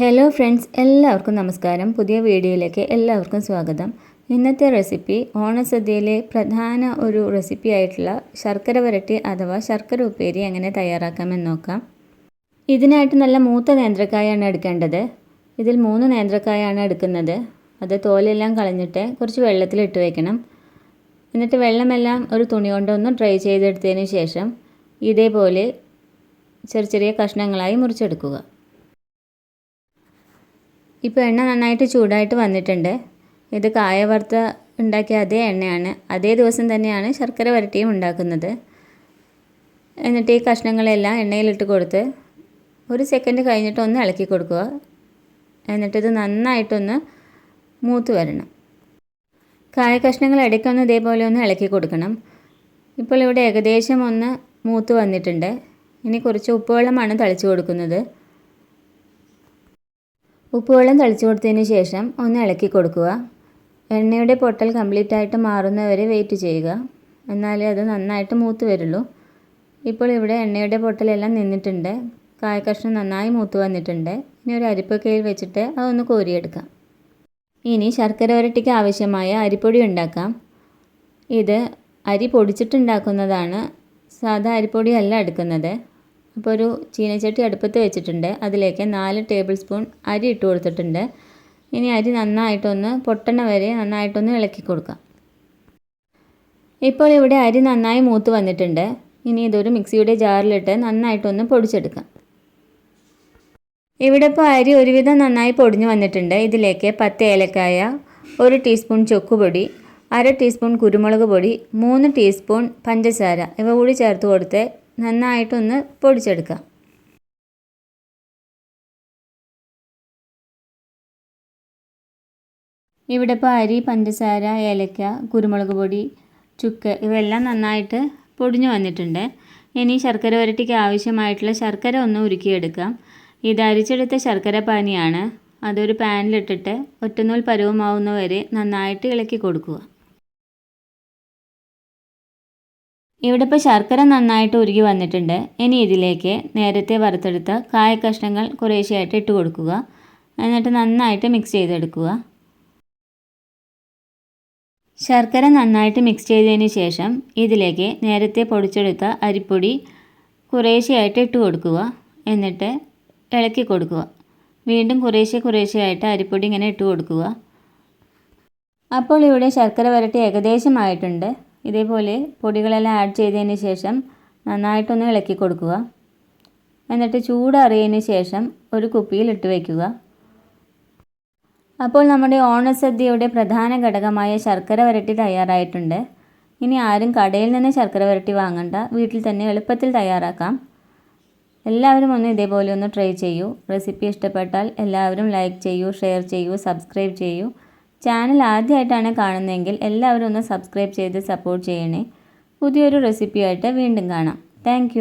Hello friends എല്ലാവർക്കും നമസ്കാരം. പുതിയ വീഡിയോയിലേക്ക് എല്ലാവർക്കും സ്വാഗതം. ഇന്നത്തെ റെസിപ്പി ഓണസദ്യയിലെ പ്രധാന ഒരു റെസിപ്പി ആയിട്ടുള്ള ശർക്കര വരട്ടി അഥവാ ശർക്കര ഉപ്പേരി എങ്ങനെ തയ്യാറാക്കാമെന്ന് നോക്കാം. ഇതിനായിട്ട് നല്ല മൂത്ത നേന്ത്രക്കായാണ് എടുക്കേണ്ടത്. ഇതിൽ മൂന്ന് നേന്ത്രക്കായാണ് എടുക്കുന്നത്. അത് തോലെല്ലാം കളഞ്ഞിട്ട് കുറച്ച് വെള്ളത്തിലിട്ട് വയ്ക്കണം എന്നിട്ട് വെള്ളമെല്ലാം ഒരു തുണി കൊണ്ടൊന്ന് ഡ്രൈ ചെയ്തെടുത്തതിന് ശേഷം ഇതേപോലെ ചെറിയ ചെറിയ കഷ്ണങ്ങളായി മുറിച്ചെടുക്കുക. ഇപ്പോൾ എണ്ണ നന്നായിട്ട് ചൂടായിട്ട് വന്നിട്ടുണ്ട്. ഇത് കായ വറുത്ത ഉണ്ടാക്കിയ അതേ എണ്ണയാണ്. അതേ ദിവസം തന്നെയാണ് ശർക്കര വരട്ടിയും ഉണ്ടാക്കുന്നത്. എന്നിട്ട് ഈ കഷ്ണങ്ങളെല്ലാം എണ്ണയിലിട്ട് കൊടുത്ത് ഒരു സെക്കൻഡ് കഴിഞ്ഞിട്ട് ഒന്ന് ഇളക്കി കൊടുക്കുക. എന്നിട്ടിത് നന്നായിട്ടൊന്ന് മൂത്ത് വരണം. കായ കഷ്ണങ്ങൾ ഇടയ്ക്കൊന്ന് ഇതേപോലെ ഒന്ന് ഇളക്കി കൊടുക്കണം. ഇപ്പോൾ ഇവിടെ ഏകദേശം ഒന്ന് മൂത്ത് വന്നിട്ടുണ്ട്. ഇനി കുറച്ച് ഉപ്പുവെള്ളമാണ് തളിച്ചു കൊടുക്കുന്നത്. ഉപ്പുവെള്ളം തളിച്ചു കൊടുത്തതിന് ശേഷം ഒന്ന് ഇളക്കി കൊടുക്കുക. എണ്ണയുടെ പൊട്ടൽ കംപ്ലീറ്റ് ആയിട്ട് മാറുന്നവരെ വെയിറ്റ് ചെയ്യുക. എന്നാലേ അത് നന്നായിട്ട് മൂത്ത് വരുള്ളൂ. ഇപ്പോൾ ഇവിടെ എണ്ണയുടെ പൊട്ടലെല്ലാം നിന്നിട്ടുണ്ട്. കായക്കഷ്ണം നന്നായി മൂത്ത് വന്നിട്ടുണ്ട്. ഇനി ഒരു അരിപ്പക്കയിൽ വെച്ചിട്ട് അതൊന്ന് കോരിയെടുക്കാം. ഇനി ശർക്കര വരട്ടിക്ക് ആവശ്യമായ അരിപ്പൊടി ഉണ്ടാക്കാം. ഇത് അരി പൊടിച്ചിട്ടുണ്ടാക്കുന്നതാണ്. സാധാ അരിപ്പൊടിയല്ല എടുക്കുന്നത്. അപ്പോൾ ഒരു ചീനച്ചട്ടി അടുപ്പത്ത് വെച്ചിട്ടുണ്ട്. അതിലേക്ക് നാല് ടേബിൾ സ്പൂൺ അരി ഇട്ട് കൊടുത്തിട്ടുണ്ട്. ഇനി അരി നന്നായിട്ടൊന്ന് പൊട്ടണ വരെ നന്നായിട്ടൊന്ന് ഇളക്കി കൊടുക്കാം. ഇപ്പോൾ ഇവിടെ അരി നന്നായി മൂത്ത് വന്നിട്ടുണ്ട്. ഇനി ഇതൊരു മിക്സിയുടെ ജാറിലിട്ട് നന്നായിട്ടൊന്ന് പൊടിച്ചെടുക്കാം. ഇവിടെ ഇപ്പോൾ അരി ഒരുവിധം നന്നായി പൊടിഞ്ഞു വന്നിട്ടുണ്ട്. ഇതിലേക്ക് പത്ത് ഏലക്കായ ഒരു ടീസ്പൂൺ ചൊക്കുപൊടി അര ടീസ്പൂൺ കുരുമുളക് പൊടി മൂന്ന് ടീസ്പൂൺ പഞ്ചസാര ഇവ കൂടി ചേർത്ത് കൊടുത്ത് നന്നായിട്ടൊന്ന് പൊടിച്ചെടുക്കാം ഇവിടെ ഇപ്പോൾ അരി പഞ്ചസാര ഏലക്ക കുരുമുളക് പൊടി ചുക്ക് ഇവയെല്ലാം നന്നായിട്ട് പൊടിഞ്ഞു വന്നിട്ടുണ്ട്. ഇനി ശർക്കര വരട്ടിക്ക് ആവശ്യമായിട്ടുള്ള ശർക്കര ഒന്ന് ഉരുക്കിയെടുക്കാം. ഇത് അരിച്ചെടുത്ത ശർക്കര പാനിയാണ്. അതൊരു പാനിലിട്ടിട്ട് ഒറ്റനൂൽ പരുവമാവുന്നവരെ നന്നായിട്ട് ഇളക്കി കൊടുക്കുക. ഇവിടെ ഇപ്പോൾ ശർക്കര നന്നായിട്ട് ഉരുകി വന്നിട്ടുണ്ട്. ഇനി ഇതിലേക്ക് നേരത്തെ വറുത്തെടുത്ത കായ കഷ്ണങ്ങൾ കുറേശ്ശെയായിട്ട് ഇട്ട് കൊടുക്കുക. എന്നിട്ട് നന്നായിട്ട് മിക്സ് ചെയ്തെടുക്കുക. ശർക്കര നന്നായിട്ട് മിക്സ് ചെയ്തതിന് ശേഷം ഇതിലേക്ക് നേരത്തെ പൊടിച്ചെടുത്ത അരിപ്പൊടി കുറേശ്ശെയായിട്ട് ഇട്ട് കൊടുക്കുക. എന്നിട്ട് ഇളക്കി കൊടുക്കുക. വീണ്ടും കുറേശ്ശെ കുറേശ്ശെയായിട്ട് അരിപ്പൊടി ഇങ്ങനെ ഇട്ട് കൊടുക്കുക. അപ്പോൾ ഇവിടെ ശർക്കര വരട്ടി ഏകദേശം ആയിട്ടുണ്ട് ഇതേപോലെ പൊടികളെല്ലാം ആഡ് ചെയ്തതിന് ശേഷം നന്നായിട്ടൊന്ന് ഇളക്കി കൊടുക്കുക. എന്നിട്ട് ചൂടറിയതിന് ശേഷം ഒരു കുപ്പിയിൽ ഇട്ട് വയ്ക്കുക അപ്പോൾ നമ്മുടെ ഓണസദ്യയുടെ പ്രധാന ഘടകമായ ശർക്കര വരട്ടി തയ്യാറായിട്ടുണ്ട്. ഇനി ആരും കടയിൽ നിന്ന് ശർക്കര വരട്ടി വാങ്ങണ്ട. വീട്ടിൽ തന്നെ എളുപ്പത്തിൽ തയ്യാറാക്കാം. എല്ലാവരും ഒന്ന് ഇതേപോലെ ഒന്ന് ട്രൈ ചെയ്യൂ. റെസിപ്പി ഇഷ്ടപ്പെട്ടാൽ എല്ലാവരും ലൈക്ക് ചെയ്യൂ ഷെയർ ചെയ്യൂ സബ്സ്ക്രൈബ് ചെയ്യൂ. ചാനൽ ആദ്യമായിട്ടാണ് കാണുന്നതെങ്കിൽ എല്ലാവരും ഒന്ന് സബ്സ്ക്രൈബ് ചെയ്ത് സപ്പോർട്ട് ചെയ്യണേ. പുതിയൊരു റെസിപ്പിയായിട്ട് വീണ്ടും കാണാം. താങ്ക്